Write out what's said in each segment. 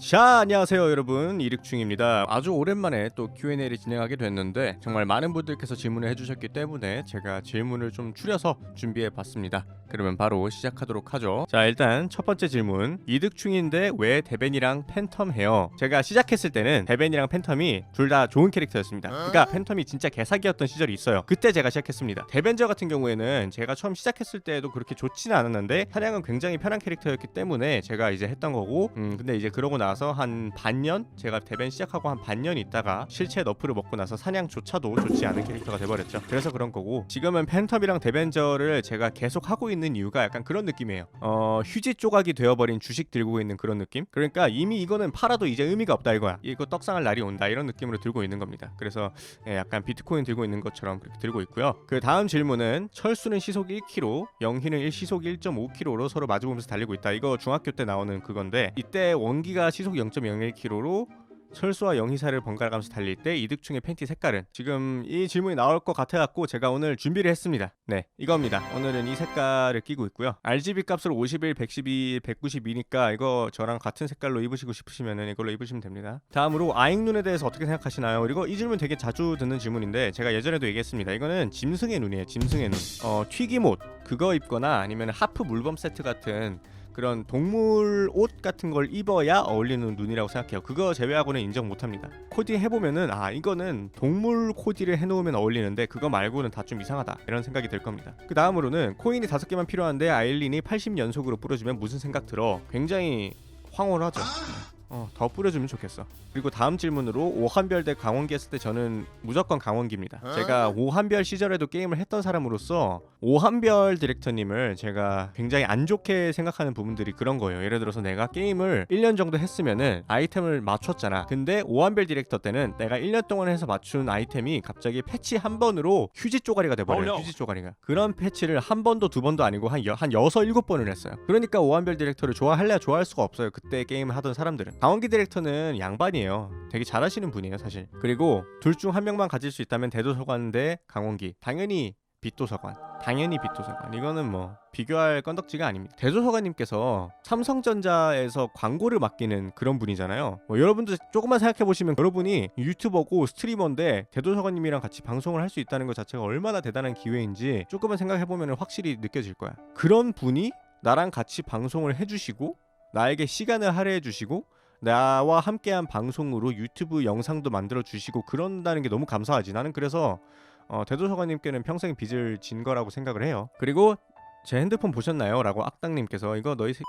자 안녕하세요 여러분. 이륵충입니다. 아주 오랜만에 또 Q&A를 진행하게 됐는데 정말 많은 분들께서 질문을 해주셨기 때문에 제가 질문을 좀 줄여서 준비해 봤습니다. 그러면 바로 시작하도록 하죠. 자 일단 첫 번째 질문. 이득충인데 왜 데벤이랑 팬텀 해요? 제가 시작했을 때는 데벤이랑 팬텀이 둘 다 좋은 캐릭터였습니다. 그러니까 팬텀이 진짜 개사기였던 시절이 있어요. 그때 제가 시작했습니다. 데벤저 같은 경우에는 제가 처음 시작했을 때도 그렇게 좋지는 않았는데 사냥은 굉장히 편한 캐릭터였기 때문에 제가 이제 했던 거고 음 근데 이제 그러고 나서 한 반년? 제가 데벤 시작하고 한 반년 있다가 실체 너프를 먹고 나서 사냥조차도 좋지 않은 캐릭터가 돼버렸죠. 그래서 그런 거고 지금은 팬텀이랑 데벤저를 제가 계속 하고 있는 이유가 약간 그런 느낌이에요. 어 휴지 조각이 되어버린 주식 들고 있는 그런 느낌? 그러니까 이미 이거는 팔아도 이제 의미가 없다 이거야. 이거 떡상할 날이 온다 이런 느낌으로 들고 있는 겁니다. 그래서 예, 약간 비트코인 들고 있는 것처럼 그렇게 들고 있고요. 그 다음 질문은 철수는 시속 1km 영희는 1 시속 1.5km로 서로 마주보면서 달리고 있다. 이거 중학교 때 나오는 그건데 이때 원기가 시속 0.01km로 철수와 영희사를 번갈아 가면서 달릴 때 이득충의 팬티 색깔은? 지금 이 질문이 나올 것 같아갖고 제가 오늘 준비를 했습니다. 네 이겁니다. 오늘은 이 색깔을 끼고 있고요. RGB 값으로 51, 112, 192니까 이거 저랑 같은 색깔로 입으시고 싶으시면 이걸로 입으시면 됩니다. 다음으로 아잉눈에 대해서 어떻게 생각하시나요? 그리고 이 질문 되게 자주 듣는 질문인데 제가 예전에도 얘기했습니다. 이거는 짐승의 눈이에요 짐승의 눈. 어, 튀김옷 그거 입거나 아니면 하프 물범 세트 같은 그런 동물 옷 같은 걸 입어야 어울리는 눈이라고 생각해요. 그거 제외하고는 인정 못합니다. 코디 해보면은 아 이거는 동물 코디를 해놓으면 어울리는데 그거 말고는 다 좀 이상하다 이런 생각이 들 겁니다. 그 다음으로는 코인이 다섯 개만 필요한데 아일린이 80 연속으로 뿌려주면 무슨 생각 들어? 굉장히 황홀하죠. 어, 더 뿌려주면 좋겠어. 그리고 다음 질문으로 오한별 대 강원기 했을 때 저는 무조건 강원기입니다. 제가 오한별 시절에도 게임을 했던 사람으로서 오한별 디렉터님을 제가 굉장히 안 좋게 생각하는 부분들이 그런 거예요. 예를 들어서 내가 게임을 1년 정도 했으면은 아이템을 맞췄잖아. 근데 오한별 디렉터 때는 내가 1년 동안 해서 맞춘 아이템이 갑자기 패치 한 번으로 휴지 쪼가리가 돼버려요. Oh, no. 휴지 쪼가리가. 그런 패치를 한 번도 두 번도 아니고 한, 여, 한 여섯 일곱 번을 했어요. 그러니까 오한별 디렉터를 좋아할래야 좋아할 수가 없어요. 그때 게임을 하던 사람들은. 강원기 디렉터는 양반이에요. 되게 잘하시는 분이에요, 사실. 그리고 둘 중 한 명만 가질 수 있다면 대도서관 대 강원기. 당연히 빛도서관. 당연히 빛도서관. 이거는 뭐 비교할 건덕지가 아닙니다. 대도서관님께서 삼성전자에서 광고를 맡기는 그런 분이잖아요. 뭐 여러분들 조금만 생각해 보시면 여러분이 유튜버고 스트리머인데 대도서관님이랑 같이 방송을 할 수 있다는 것 자체가 얼마나 대단한 기회인지 조금만 생각해 보면 확실히 느껴질 거야. 그런 분이 나랑 같이 방송을 해주시고 나에게 시간을 할애해 주시고 나와 함께한 방송으로 유튜브 영상도 만들어 주시고 그런다는 게 너무 감사하지. 나는 그래서 어, 대도서관님께는 평생 빚을 진 거라고 생각을 해요. 그리고 제 핸드폰 보셨나요? 라고 악당님께서 이거 너희 새...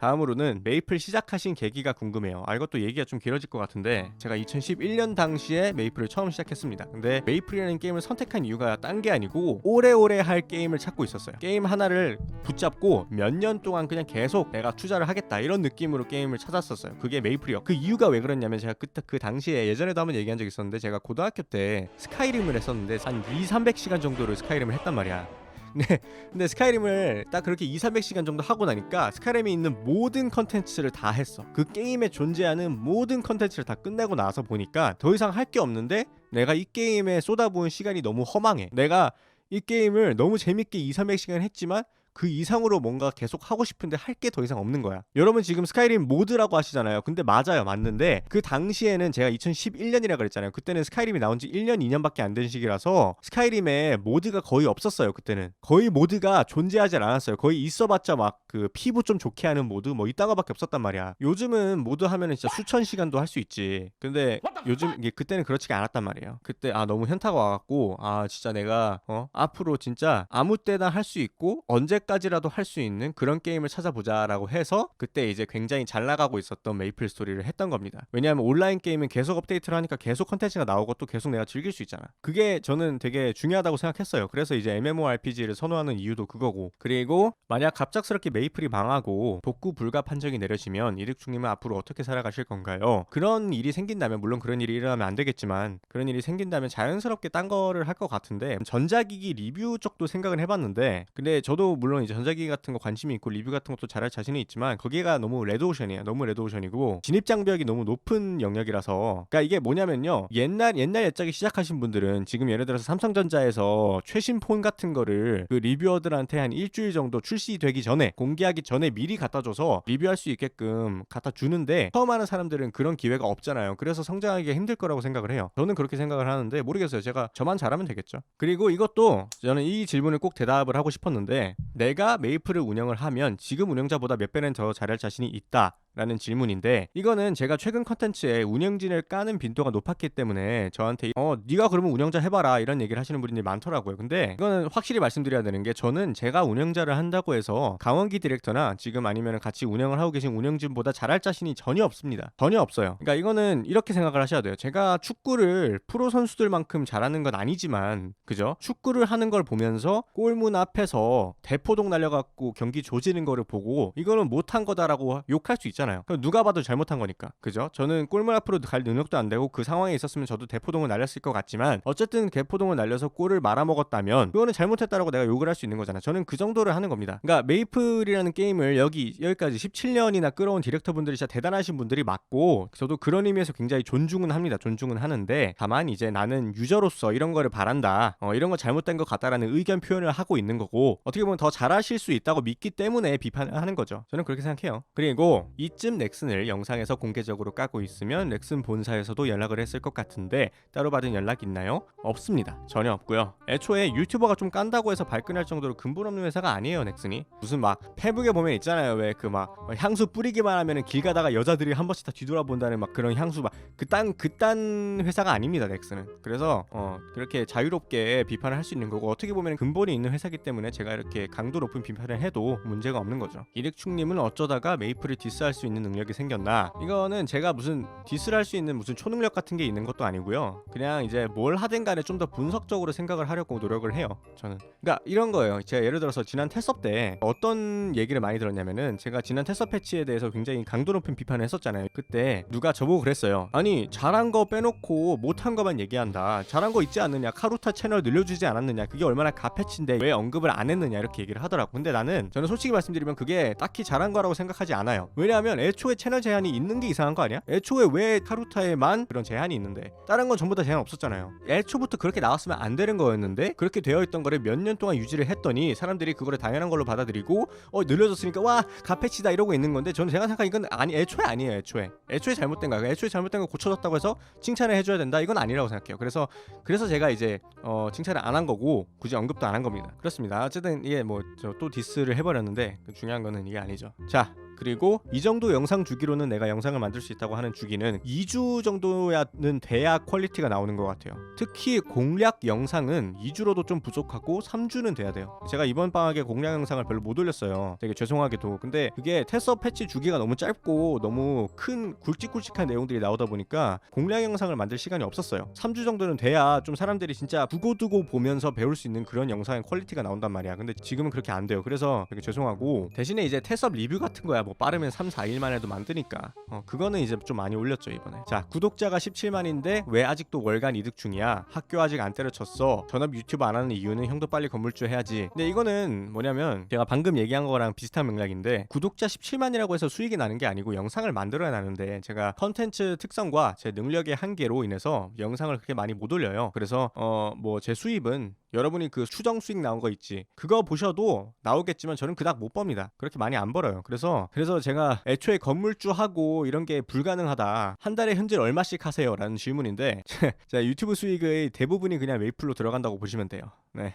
다음으로는 메이플 시작하신 계기가 궁금해요. 아 이것도 얘기가 좀 길어질 것 같은데 제가 2011년 당시에 메이플을 처음 시작했습니다. 근데 메이플이라는 게임을 선택한 이유가 딴 게 아니고 오래오래 할 게임을 찾고 있었어요. 게임 하나를 붙잡고 몇 년 동안 그냥 계속 내가 투자를 하겠다 이런 느낌으로 게임을 찾았었어요. 그게 메이플이요. 그 이유가 왜 그랬냐면 제가 그때 그 당시에 예전에도 한번 얘기한 적 있었는데 제가 고등학교 때 스카이림을 했었는데 한 2, 300시간 정도를 스카이림을 했단 말이야. 네, 근데 스카이림을 딱 그렇게 2, 300시간 정도 하고 나니까 스카이림에 있는 모든 컨텐츠를 다 했어. 그 게임에 존재하는 모든 컨텐츠를 다 끝내고 나서 보니까 더 이상 할 게 없는데 내가 이 게임에 쏟아부은 시간이 너무 허망해. 내가 이 게임을 너무 재밌게 2, 300시간 했지만 그 이상으로 뭔가 계속 하고 싶은데 할 게 더 이상 없는 거야. 여러분 지금 스카이림 모드라고 하시잖아요. 근데 맞아요. 맞는데 그 당시에는 제가 2011년이라 그랬잖아요. 그때는 스카이림이 나온 지 1년, 2년밖에 안 된 시기라서 스카이림에 모드가 거의 없었어요. 그때는. 거의 모드가 존재하지 않았어요. 거의 있어봤자 막 그 피부 좀 좋게 하는 모드 뭐 이딴 거밖에 없었단 말이야. 요즘은 모드 하면은 진짜 수천 시간도 할 수 있지. 근데 요즘 이게 그때는 그렇지가 않았단 말이에요. 그때 아 너무 현타가 와갖고 아 진짜 내가 어 앞으로 진짜 아무 때나 할 수 있고 언제 까지라도 할 수 있는 그런 게임을 찾아보자라고 해서 그때 이제 굉장히 잘 나가고 있었던 메이플 스토리를 했던 겁니다. 왜냐하면 온라인 게임은 계속 업데이트를 하니까 계속 컨텐츠가 나오고 또 계속 내가 즐길 수 있잖아. 그게 저는 되게 중요하다고 생각했어요. 그래서 이제 MMORPG를 선호하는 이유도 그거고. 그리고 만약 갑작스럽게 메이플이 망하고 복구 불가 판정이 내려지면 이득중님은 앞으로 어떻게 살아가실 건가요? 그런 일이 생긴다면 물론 그런 일이 일어나면 안 되겠지만 그런 일이 생긴다면 자연스럽게 딴 거를 할 것 같은데 전자기기 리뷰 쪽도 생각을 해봤는데 근데 저도 물론 이제 전자기기 같은 거 관심이 있고 리뷰 같은 것도 잘할 자신이 있지만 거기가 너무 레드오션이에요. 너무 레드오션이고 진입 장벽이 너무 높은 영역이라서 그러니까 이게 뭐냐면요. 옛날 옛날 옛적에 시작하신 분들은 지금 예를 들어서 삼성전자에서 최신 폰 같은 거를 그 리뷰어들한테 한 일주일 정도 출시되기 전에 공개하기 전에 미리 갖다 줘서 리뷰할 수 있게끔 갖다 주는데 처음 하는 사람들은 그런 기회가 없잖아요. 그래서 성장하기가 힘들 거라고 생각을 해요. 저는 그렇게 생각을 하는데 모르겠어요. 제가 저만 잘하면 되겠죠. 그리고 이것도 저는 이 질문을 꼭 대답을 하고 싶었는데 내가 메이플을 운영을 하면 지금 운영자보다 몇 배는 더 잘할 자신이 있다. 라는 질문인데 이거는 제가 최근 컨텐츠에 운영진을 까는 빈도가 높았기 때문에 저한테 어 네가 그러면 운영자 해봐라 이런 얘기를 하시는 분들이 많더라고요. 근데 이거는 확실히 말씀드려야 되는 게 저는 제가 운영자를 한다고 해서 강원기 디렉터나 지금 아니면 같이 운영을 하고 계신 운영진보다 잘할 자신이 전혀 없습니다. 전혀 없어요. 그러니까 이거는 이렇게 생각을 하셔야 돼요. 제가 축구를 프로 선수들만큼 잘하는 건 아니지만 그죠? 축구를 하는 걸 보면서 골문 앞에서 대포동 날려갖고 경기 조지는 거를 보고 이거는 못한 거다라고 욕할 수 있잖아요 그럼 누가 봐도 잘못한 거니까. 그죠? 저는 골문 앞으로 갈 능력도 안 되고 그 상황에 있었으면 저도 대포동을 날렸을 것 같지만 어쨌든 대포동을 날려서 골을 말아먹었다면 그거는 잘못했다라고 내가 욕을 할 수 있는 거잖아. 저는 그 정도를 하는 겁니다. 그러니까 메이플이라는 게임을 여기 여기까지 17년이나 끌어온 디렉터분들이 진짜 대단하신 분들이 맞고 저도 그런 의미에서 굉장히 존중은 합니다. 존중은 하는데 다만 이제 나는 유저로서 이런 거를 바란다 어, 이런 거 잘못된 것 같다라는 의견 표현을 하고 있는 거고 어떻게 보면 더 잘하실 수 있다고 믿기 때문에 비판을 하는 거죠. 저는 그렇게 생각해요. 그리고 이쯤 넥슨을 영상에서 공개적으로 까고 있으면 넥슨 본사에서도 연락을 했을 것 같은데 따로 받은 연락 있나요? 없습니다. 전혀 없고요. 애초에 유튜버가 좀 깐다고 해서 발끈할 정도로 근본 없는 회사가 아니에요 넥슨이. 무슨 막 페북에 보면 있잖아요. 왜 그 막 향수 뿌리기만 하면은 길 가다가 여자들이 한 번씩 다 뒤돌아본다는 막 그런 향수 막 그딴 그딴 회사가 아닙니다 넥슨은. 그래서 어 그렇게 자유롭게 비판을 할 수 있는 거고 어떻게 보면 근본이 있는 회사기 때문에 제가 이렇게 강도 높은 비판을 해도 문제가 없는 거죠. 이렉충님은 어쩌다가 메이플을 디스할 수 있는 능력이 생겼나? 이거는 제가 무슨 디스를 할 수 있는 무슨 초능력 같은 게 있는 것도 아니고요. 그냥 이제 뭘 하든 간에 좀 더 분석적으로 생각을 하려고 노력을 해요 저는. 그러니까 이런 거예요. 제가 예를 들어서 지난 테스업 때 어떤 얘기를 많이 들었냐면은 제가 지난 테스업 패치에 대해서 굉장히 강도 높은 비판을 했었잖아요. 그때 누가 저보고 그랬어요 아니 잘한 거 빼놓고 못한 거만 얘기한다. 잘한 거 있지 않느냐? 카루타 채널 늘려주지 않았느냐? 그게 얼마나 가패치인데 왜 언급을 안 했느냐? 이렇게 얘기를 하더라고. 근데 나는 저는 솔직히 말씀드리면 그게 딱히 잘한 거라고 생각하지 않아요. 왜냐하면 애초에 채널 제한이 있는 게 이상한 거 아니야? 애초에 왜 카루타에만 그런 제한이 있는데? 다른 건 전부 다 제한 없었잖아요. 애초부터 그렇게 나왔으면 안 되는 거였는데 그렇게 되어 있던 거를 몇 년 동안 유지를 했더니 사람들이 그거를 당연한 걸로 받아들이고 어 늘려졌으니까 와 가패치다 이러고 있는 건데 저는 제가 생각하는 이건 아니 애초에 아니에요 애초에. 애초에 잘못된 거야. 애초에 잘못된 거 고쳐졌다고 해서 칭찬을 해줘야 된다. 이건 아니라고 생각해요. 그래서 그래서 제가 이제 어 칭찬을 안 한 거고 굳이 언급도 안 한 겁니다. 그렇습니다. 어쨌든 이게 뭐 저 또 디스를 해버렸는데 그 중요한 거는 이게 아니죠. 자 그리고 이 정도 영상 주기로는 내가 영상을 만들 수 있다고 하는 주기는 2주 정도야는 돼야 퀄리티가 나오는 것 같아요. 특히 공략 영상은 2주로도 좀 부족하고 3주는 돼야 돼요. 제가 이번 방학에 공략 영상을 별로 못 올렸어요. 되게 죄송하게도. 근데 그게 테스업 패치 주기가 너무 짧고 너무 큰 굵직굵직한 내용들이 나오다 보니까 공략 영상을 만들 시간이 없었어요. 3주 정도는 돼야 좀 사람들이 진짜 두고두고 보면서 배울 수 있는 그런 영상의 퀄리티가 나온단 말이야. 근데 지금은 그렇게 안 돼요. 그래서 되게 죄송하고 대신에 이제 테스업 리뷰 같은 거야. 뭐 빠르면 3, 4일만 해도 만드니까. 어, 그거는 이제 좀 많이 올렸죠 이번에. 자 구독자가 17만인데 왜 아직도 월간 이득 중이야? 학교 아직 안 때려쳤어. 전업 유튜브 안 하는 이유는 형도 빨리 건물주 해야지. 근데 이거는 뭐냐면 제가 방금 얘기한 거랑 비슷한 맥락인데 구독자 17만이라고 해서 수익이 나는 게 아니고 영상을 만들어야 나는데 제가 컨텐츠 특성과 제 능력의 한계로 인해서 영상을 그렇게 많이 못 올려요. 그래서 어 뭐 제 수입은 여러분이 그 추정 수익 나온 거 있지. 그거 보셔도 나오겠지만 저는 그닥 못 법니다. 그렇게 많이 안 벌어요. 그래서 그래서 제가 애초에 건물주 하고 이런 게 불가능하다 한 달에 현질 얼마씩 하세요 라는 질문인데 자 유튜브 수익의 대부분이 그냥 메이플로 들어간다고 보시면 돼요 네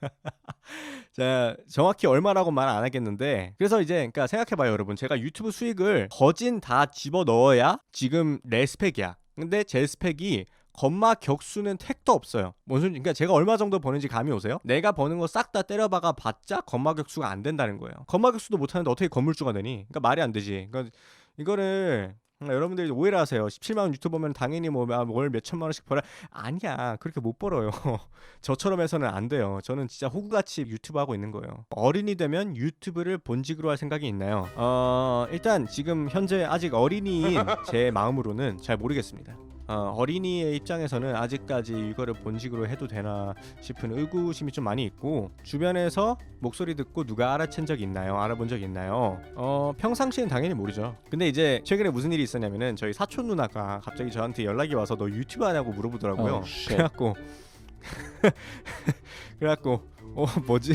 자, 정확히 얼마라고 말 안 하겠는데 그래서 이제 그러니까 생각해 봐요, 여러분. 제가 유튜브 수익을 거진 다 집어 넣어야 지금 내 스펙이야. 근데 제 스펙이 건마 격수는 택도 없어요. 뭔 소리? 그러니까 제가 얼마 정도 버는지 감이 오세요? 내가 버는 거 싹 다 때려박아 봤자 건마 격수가 안 된다는 거예요. 건마 격수도 못 하는데 어떻게 건물주가 되니? 그러니까 말이 안 되지. 그러니까 이거를 음, 여러분들이 오해를 하세요. 17만 원 유튜버면 당연히 뭐월 몇천만 원씩 벌어. 아니야. 그렇게 못 벌어요. 저처럼 해서는 안 돼요. 저는 진짜 호구같이 유튜브 하고 있는 거예요. 어린이 되면 유튜브를 본직으로 할 생각이 있나요? 어, 일단 지금 현재 아직 어린이인 제 마음으로는 잘 모르겠습니다. 어, 어린이의 입장에서는 아직까지 이거를 본식으로 해도 되나 싶은 의구심이 좀 많이 있고 주변에서 목소리 듣고 누가 알아챈 적 있나요? 알아본 적 있나요? 어 평상시엔 당연히 모르죠. 근데 이제 최근에 무슨 일이 있었냐면은 저희 사촌 누나가 갑자기 저한테 연락이 와서 너 유튜브 하냐고 물어보더라고요. Oh. 그래갖고 그래갖고 어 뭐지?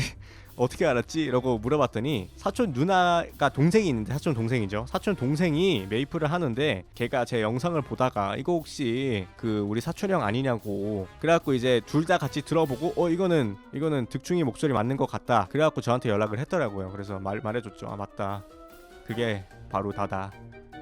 어떻게 알았지? 이러고 물어봤더니 사촌 누나가 동생이 있는데 사촌 동생이죠. 사촌 동생이 메이플을 하는데 걔가 제 영상을 보다가 이거 혹시 그 우리 사촌 형 아니냐고 그래갖고 이제 둘 다 같이 들어보고 어 이거는 이거는 득중이 목소리 맞는 것 같다. 그래갖고 저한테 연락을 했더라고요. 그래서 말 말해줬죠. 아 맞다. 그게 바로 다다.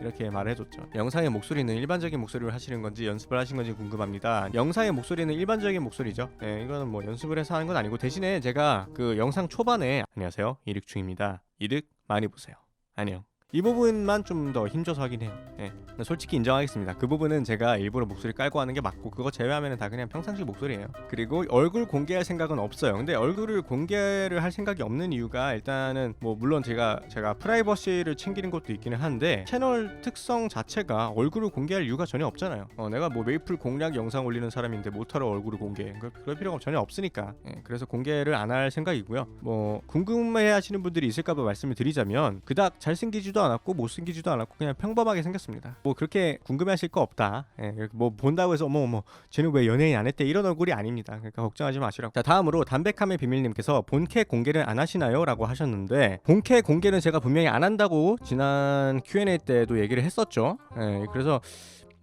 이렇게 말해줬죠. 영상의 목소리는 일반적인 목소리를 하시는 건지 연습을 하신 건지 궁금합니다. 영상의 목소리는 일반적인 목소리죠. 네, 이거는 뭐 연습을 해서 하는 건 아니고 대신에 제가 그 영상 초반에 안녕하세요 이득충입니다. 이득 많이 보세요. 안녕. 이 부분만 좀 더 힘줘서 하긴 해요. 예. 솔직히 인정하겠습니다. 그 부분은 제가 일부러 목소리 깔고 하는 게 맞고 그거 제외하면 다 그냥 평상시 목소리예요. 그리고 얼굴 공개할 생각은 없어요. 근데 얼굴을 공개를 할 생각이 없는 이유가 일단은 뭐 물론 제가 제가 프라이버시를 챙기는 것도 있기는 한데 채널 특성 자체가 얼굴을 공개할 이유가 전혀 없잖아요. 어, 내가 뭐 메이플 공략 영상 올리는 사람인데 못하러 얼굴을 공개 그, 그럴 필요가 전혀 없으니까 예, 그래서 공개를 안 할 생각이고요. 뭐 궁금해하시는 분들이 있을까봐 말씀을 드리자면 그닥 잘생기지도 않았고 못생기지도 않았고 그냥 평범하게 생겼습니다. 뭐 그렇게 궁금해하실 거 없다. 예, 뭐 본다고 해서 어머 어머 쟤는 왜 연예인 안 했대 이런 얼굴이 아닙니다. 그러니까 걱정하지 마시라고. 자 다음으로 담백함의 비밀님께서 본캐 공개를 안 하시나요?라고 하셨는데 본캐 공개는 제가 분명히 안 한다고 지난 Q&A 때도 얘기를 했었죠. 예, 그래서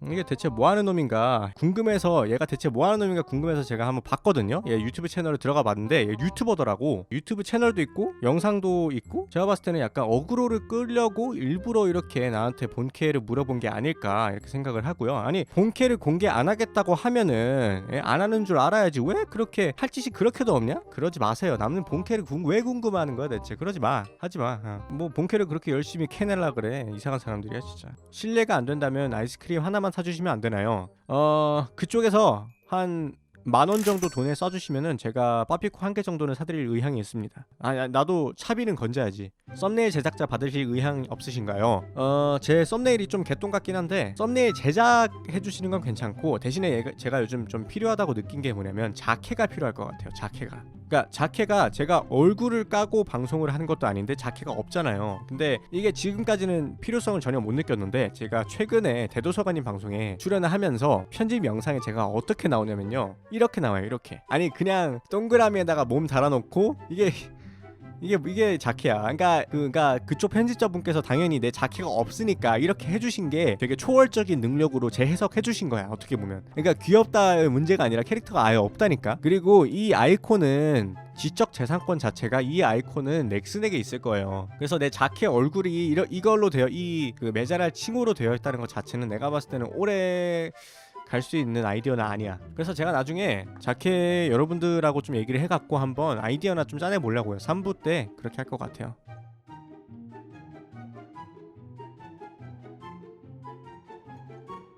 이게 대체 뭐 하는 놈인가 궁금해서 얘가 대체 뭐 하는 놈인가 궁금해서 제가 한번 봤거든요. 얘 유튜브 채널을 들어가 봤는데 얘 유튜버더라고. 유튜브 채널도 있고 영상도 있고 제가 봤을 때는 약간 어그로를 끌려고 일부러 이렇게 나한테 본캐를 물어본 게 아닐까 이렇게 생각을 하고요. 아니 본캐를 공개 안 하겠다고 하면은 예, 안 하는 줄 알아야지 왜 그렇게 할 짓이 그렇게도 없냐? 그러지 마세요. 남는 본캐를 궁, 왜 궁금해하는 거야 대체? 그러지 마. 하지 마. 어. 뭐 본캐를 그렇게 열심히 캐내려 그래. 이상한 사람들이야 진짜. 신뢰가 안 된다면 아이스크림 하나만 사주시면 안 되나요? 어 그쪽에서 한 만 원 정도 돈에 써주시면은 제가 빠피코 한 개 정도는 사드릴 의향이 있습니다. 아 야, 나도 차비는 건져야지. 썸네일 제작자 받으실 의향 없으신가요? 어 제 썸네일이 좀 개똥 같긴 한데 썸네일 제작해 주시는 건 괜찮고 대신에 제가 요즘 좀 필요하다고 느낀 게 뭐냐면 자켓가 필요할 것 같아요. 자켓가. 그러니까 자켓가 제가 얼굴을 까고 방송을 하는 것도 아닌데 자켓가 없잖아요. 근데 이게 지금까지는 필요성을 전혀 못 느꼈는데 제가 최근에 대도서관님 방송에 출연을 하면서 편집 영상에 제가 어떻게 나오냐면요. 이렇게 나와요. 이렇게. 아니 그냥 동그라미에다가 몸 달아놓고 이게 이게 이게 자켓야. 그러니까 그 그러니까 그쪽 편집자분께서 당연히 내 자켓가 없으니까 이렇게 해주신 게 되게 초월적인 능력으로 재해석해 주신 거야. 어떻게 보면. 그러니까 귀엽다의 문제가 아니라 캐릭터가 아예 없다니까. 그리고 이 아이콘은 지적 재산권 자체가 이 아이콘은 넥슨에게 있을 거예요. 그래서 내 자켓 얼굴이 이러, 이걸로 되어 이 그 메자랄 칭호로 되어 있다는 것 자체는 내가 봤을 때는 오래 갈 수 있는 아이디어는 아니야. 그래서 제가 나중에 자켓 여러분들하고 좀 얘기를 해갖고 한번 아이디어나 좀 짜내 보려고요. 3부 때 그렇게 할 것 같아요.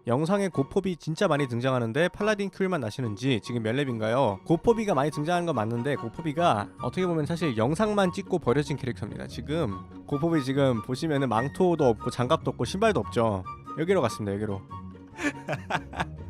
영상에 고포비 진짜 많이 등장하는데 팔라딘 큐일만 나시는지 지금 몇 렙인가요? 고포비가 많이 등장하는 건 맞는데 고포비가 어떻게 보면 사실 영상만 찍고 버려진 캐릭터입니다. 지금 고포비 지금 보시면은 망토도 없고 장갑도 없고 신발도 없죠. 여기로 갔습니다. 여기로.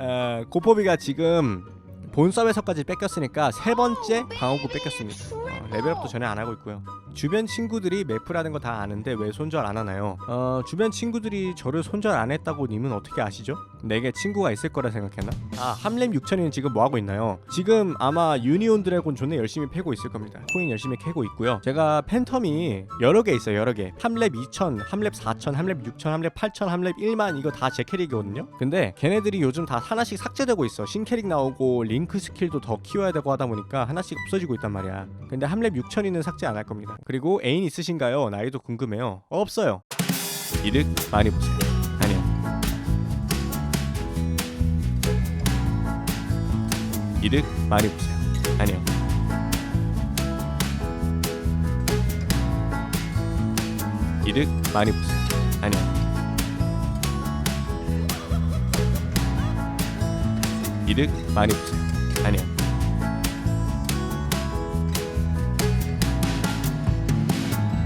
어, 고포비가 지금 본섭에서까지 뺏겼으니까 세 번째 방어구 뺏겼습니다. 어, 레벨업도 전혀 안 하고 있고요. 주변 친구들이 매프라는 거 다 아는데 왜 손절 안 하나요? 어, 주변 친구들이 저를 손절 안 했다고 님은 어떻게 아시죠? 내게 친구가 있을 거라 생각했나? 아, 함렘 6천이는 지금 뭐 하고 있나요? 지금 아마 유니온 드래곤 존나 열심히 패고 있을 겁니다. 코인 열심히 캐고 있고요. 제가 팬텀이 여러 개 있어요. 여러 개. 함렙 2000, 함렙 4000, 함렙 6000, 함렙 8000, 함렙 1만 이거 다 제 캐릭이거든요. 근데 걔네들이 요즘 다 하나씩 삭제되고 있어. 신 캐릭 나오고 링크 스킬도 더 키워야 되고 하다 보니까 하나씩 없어지고 있단 말이야. 근데 함렙 6000이는 삭제 안 할 겁니다. 그리고 애인 있으신가요? 나이도 궁금해요. 없어요. 이득 많이 보세요. 아니요. 이득 많이 보세요. 아니요. 이득 많이 보세요. 아니요. 이득 많이 보세요.